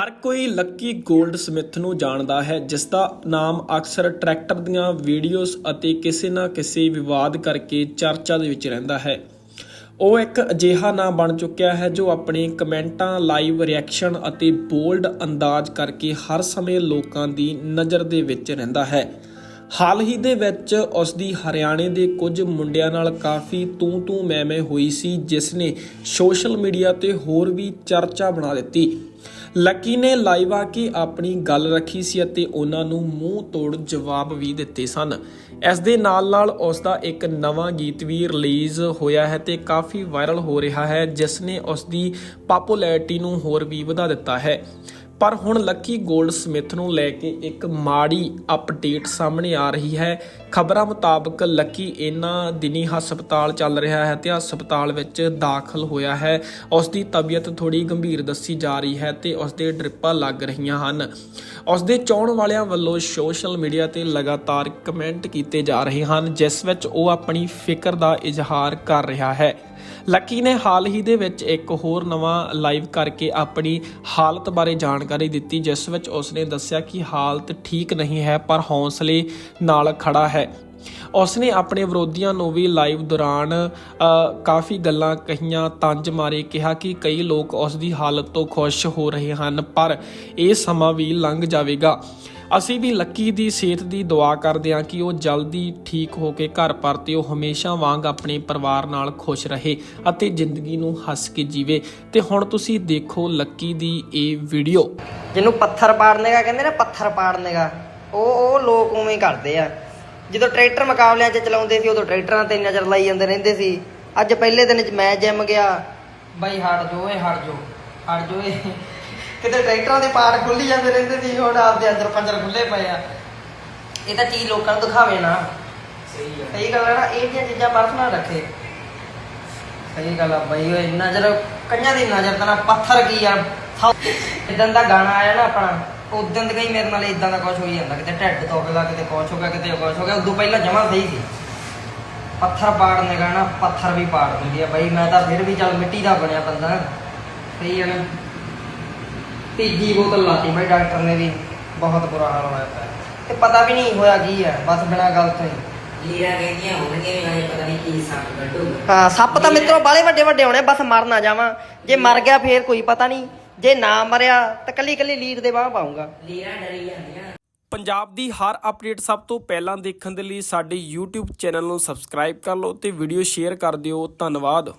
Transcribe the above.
ਹਰ ਕੋਈ ਲੱਕੀ 골ਡ ਸਮਿਥ ਨੂੰ ਜਾਣਦਾ ਹੈ, ਜਿਸ ਦਾ ਨਾਮ ਅਕਸਰ ਟਰੈਕਟਰ ਦੀਆਂ ਵੀਡੀਓਜ਼ ਅਤੇ ਕਿਸੇ ਨਾ ਕਿਸੇ ਵਿਵਾਦ ਕਰਕੇ ਚਰਚਾ ਦੇ ਵਿੱਚ ਰਹਿੰਦਾ ਹੈ। ਉਹ ਇੱਕ ਅਜਿਹਾ ਨਾਮ ਬਣ ਚੁੱਕਿਆ ਹੈ ਜੋ ਆਪਣੇ ਕਮੈਂਟਾਂ, ਲਾਈਵ ਰਿਐਕਸ਼ਨ ਅਤੇ ਬੋਲਡ ਅੰਦਾਜ਼ ਕਰਕੇ ਹਰ ਸਮੇਂ ਲੋਕਾਂ ਦੀ ਨਜ਼ਰ ਦੇ ਵਿੱਚ ਰਹਿੰਦਾ ਹੈ। ਹਾਲ ਹੀ ਦੇ ਵਿੱਚ ਉਸ ਦੀ ਹਰਿਆਣੇ ਦੇ ਕੁਝ ਮੁੰਡਿਆਂ ਨਾਲ ਕਾਫੀ ਤੂੰ ਤੂੰ ਮੈਂ ਮੈਂ ਹੋਈ ਸੀ, ਜਿਸ ਨੇ ਸੋਸ਼ਲ ਮੀਡੀਆ ਤੇ ਹੋਰ ਵੀ ਚਰਚਾ ਬਣਾ ਦਿੱਤੀ। ਲੱਕੀ ਨੇ ਲਾਈਵ ਆ ਕੇ ਆਪਣੀ ਗੱਲ ਰੱਖੀ ਸੀ ਅਤੇ ਉਹਨਾਂ ਨੂੰ ਮੂੰਹ ਤੋੜ ਜਵਾਬ ਵੀ ਦਿੱਤੇ ਸਨ। ਇਸ ਦੇ ਨਾਲ ਨਾਲ ਉਸ ਦਾ ਇੱਕ ਨਵਾਂ ਗੀਤ ਵੀ ਰਿਲੀਜ਼ ਹੋਇਆ ਹੈ ਤੇ ਕਾਫੀ ਵਾਇਰਲ ਹੋ ਰਿਹਾ ਹੈ, ਜਿਸ ਨੇ ਉਸ ਦੀ ਪਪੂਲੈਰਿਟੀ ਨੂੰ ਹੋਰ ਵੀ ਵਧਾ ਦਿੱਤਾ ਹੈ। ਪਰ ਹੁਣ ਲੱਕੀ ਗੋਲਡ ਸਮਿਥ ਨੂੰ ਲੈ ਕੇ ਇੱਕ ਮਾੜੀ ਅਪਡੇਟ ਸਾਹਮਣੇ ਆ ਰਹੀ ਹੈ। ਖਬਰਾਂ ਮੁਤਾਬਕ ਲੱਕੀ ਇਹਨਾਂ ਦਿਨੀ ਹਸਪਤਾਲ ਚੱਲ ਰਿਹਾ ਹੈ ਤੇ ਹਸਪਤਾਲ ਵਿੱਚ ਦਾਖਲ ਹੋਇਆ ਹੈ। ਉਸ ਦੀ ਤਬੀਅਤ ਥੋੜੀ ਗੰਭੀਰ ਦੱਸੀ ਜਾ ਰਹੀ ਹੈ ਤੇ ਉਸ ਦੇ ਡ੍ਰਿਪਾਂ ਲੱਗ ਰਹੀਆਂ ਹਨ। ਉਸ ਦੇ ਚਾਹਣ ਵਾਲਿਆਂ ਵੱਲੋਂ ਸੋਸ਼ਲ ਮੀਡੀਆ ਤੇ ਲਗਾਤਾਰ ਕਮੈਂਟ ਕੀਤੇ ਜਾ ਰਹੇ ਹਨ, ਜਿਸ ਵਿੱਚ ਉਹ ਆਪਣੀ ਫਿਕਰ ਦਾ ਇਜ਼ਹਾਰ ਕਰ ਰਿਹਾ ਹੈ। ਲੱਕੀ ਨੇ ਹਾਲ ਹੀ ਦੇ ਵਿੱਚ ਇੱਕ ਹੋਰ ਨਵਾਂ ਲਾਈਵ ਕਰਕੇ ਆਪਣੀ ਹਾਲਤ ਬਾਰੇ ਜਾਣ ਜਾਣਕਾਰੀ ਦਿੱਤੀ ਜਿਸ ਵਿੱਚ ਉਸਨੇ ਦੱਸਿਆ ਕਿ ਹਾਲਤ ਠੀਕ ਨਹੀਂ ਹੈ ਪਰ ਹੌਸਲੇ ਨਾਲ ਖੜਾ ਹੈ। ਉਸਨੇ ਆਪਣੇ ਵਿਰੋਧੀਆਂ ਨੂੰ ਵੀ ਲਾਈਵ ਦੌਰਾਨ ਅ, ਕਾਫੀ ਗੱਲਾਂ ਕਹੀਆਂ ਤੰਜ ਮਾਰੇ ਕਿਹਾ ਕਿ ਕਈ ਲੋਕ ਉਸ ਦੀ ਹਾਲਤ ਤੋਂ ਖੁਸ਼ ਹੋ ਰਹੇ ਹਨ ਪਰ ਇਹ ਸਮਾਂ ਵੀ ਲੰਘ ਜਾਵੇਗਾ। ਅਸੀਂ ਵੀ ਲੱਕੀ ਦੀ ਸਿਹਤ ਦੀ ਦੁਆ ਕਰਦੇ ਹਾਂ ਕਿ ਉਹ ਜਲਦੀ ਠੀਕ ਹੋ ਕੇ ਘਰ ਪਰਤੇ ਉਹ ਹਮੇਸ਼ਾ ਵਾਂਗ ਆਪਣੇ ਪਰਿਵਾਰ ਨਾਲ ਖੁਸ਼ ਰਹੇ ਅਤੇ ਜ਼ਿੰਦਗੀ ਨੂੰ ਹੱਸ ਕੇ ਜੀਵੇ। ਤੇ ਹੁਣ ਤੁਸੀਂ ਦੇਖੋ ਲੱਕੀ ਦੀ ਇਹ ਵੀਡੀਓ। ਜਿਹਨੂੰ ਪੱਥਰ ਪਾੜਨੇਗਾ ਕਹਿੰਦੇ ਨਾ, ਪੱਥਰ ਪਾੜਨੇਗਾ ਉਹ ਉਹ ਲੋਕ ਉਵੇਂ ਕਰਦੇ ਆ। ਜਦੋਂ ਟਰੈਕਟਰ ਮੁਕਾਬਲਿਆਂ 'ਚ ਚਲਾਉਂਦੇ ਸੀ, ਉਦੋਂ ਟਰੈਕਟਰਾਂ ਤੇ ਨਜ਼ਰ ਲਾਈ ਜਾਂਦੇ ਰਹਿੰਦੇ ਸੀ। ਅੱਜ ਪਹਿਲੇ ਦਿਨ 'ਚ ਮੈਂ ਜਿਮ ਗਿਆ। ਬਾਈ ਹਟ ਜੋ ਏ ਹਟ ਜੋ। ਹਟ ਜੋ ਏ ਕਿਤੇ ਟਰੈਕਟਰਾਂ ਦੇ ਪਾੜ ਖੁੱਲੀ ਜਾਂਦੇ ਰਹਿੰਦੇ ਸੀ ਹੁਣ ਆਪਦੇ ਅੰਦਰ ਪੰਜਰ ਖੁੱਲੇ ਪਏ ਆ। ਇਹ ਤਾਂ ਚੀਜ਼ ਲੋਕਾਂ ਨੂੰ ਦਿਖਾਵੇ ਨਾ। ਸਹੀ ਹੈ ਸਹੀ ਗੱਲ ਹੈ ਨਾ ਇਹ ਜਿਹੀਆਂ ਚੀਜ਼ਾਂ ਪਰਸਨਲ ਰੱਖੇ। ਸਹੀ ਗੱਲ ਆ ਬਾਈ ਓਏ ਨਜ਼ਰ ਕੰਨਾਂ ਦੀ ਨਜ਼ਰ ਤਾਂ ਨਾ ਪੱਥਰ ਕੀ ਆ। ਇਦਾਂ ਦਾ ਗਾਣਾ ਆਇਆ ਨਾ ਆਪਣਾ ਉਦੋਂ ਦੇ ਕਈ ਮੇਰੇ ਨਾਲ ਇਦਾਂ ਦਾ ਕੁਝ ਹੋਈ ਜਾਂਦਾ ਕਿਤੇ ਢਿੱਡ ਦੁਖਦਾ ਕਿਤੇ ਕੁਝ ਹੋ ਗਿਆ ਕਿਤੇ ਕੁਝ ਹੋ ਗਿਆ ਉਦੋਂ ਪਹਿਲਾਂ ਜਮਾ ਸਹੀ ਸੀ। ਪੱਥਰ ਪਾੜਨੇ ਗਾਣਾ ਪੱਥਰ ਵੀ ਪਾੜ ਦਿੰਦੀ ਆ ਬਾਈ ਮੈਂ ਤਾਂ ਫਿਰ ਵੀ ਚੱਲ ਮਿੱਟੀ ਦਾ ਬਣਿਆ ਬੰਦਾ। ਸਹੀ ਹੈ ਨਾ। ਤੀਜੀ ਬੋਤਲ ਲਾਤੀ ਬਾਈ ਡਾਕਟਰ ਨੇ ਵੀ। ਬਹੁਤ ਬੁਰਾ ਹਾਲ ਹੋਇਆ ਪਿਆ। ਤੇ ਪਤਾ ਵੀ ਨਹੀਂ ਹੋਇਆ ਕੀ ਹੈ ਬਸ ਬਿਨਾਂ ਗੱਲ ਤੋਂ ਹੀ। ਲੀਰਾ ਕਹਿੰਦੀਆਂ ਹੋਣਗੀਆਂ ਵੀ ਹਜੇ ਪਤਾ ਨਹੀਂ ਕੀ ਸੱਪ ਕੱਢੂਗਾ। ਹਾਂ ਸੱਪ ਤਾਂ ਮਿੱਤਰੋ ਬਾਲੇ ਵੱਡੇ ਵੱਡੇ ਹੋਣੇ ਬਸ ਮਰ ਨਾ ਜਾਵਾਂ। ਜੇ ਮਰ ਗਿਆ ਫੇਰ ਕੋਈ ਪਤਾ ਨਹੀਂ। ਜੇ ਨਾ ਮਰਿਆ ਤਾਂ ਕੱਲੀ ਕੱਲੀ ਲੀਰ ਦੇ ਬਾਹ ਪਾਉਂਗਾ। ਲੀਰਾ ਡਰੀ ਜਾਂਦੀਆਂ। ਪੰਜਾਬ ਦੀ ਹਰ ਅਪਡੇਟ ਸਭ ਤੋਂ ਪਹਿਲਾਂ ਦੇਖਣ ਦੇ ਲਈ ਸਾਡੇ YouTube ਚੈਨਲ ਨੂੰ ਸਬਸਕ੍ਰਾਈਬ ਕਰ ਲਓ ਤੇ ਵੀਡੀਓ ਸ਼ੇਅਰ ਕਰ ਦਿਓ। ਧੰਨਵਾਦ।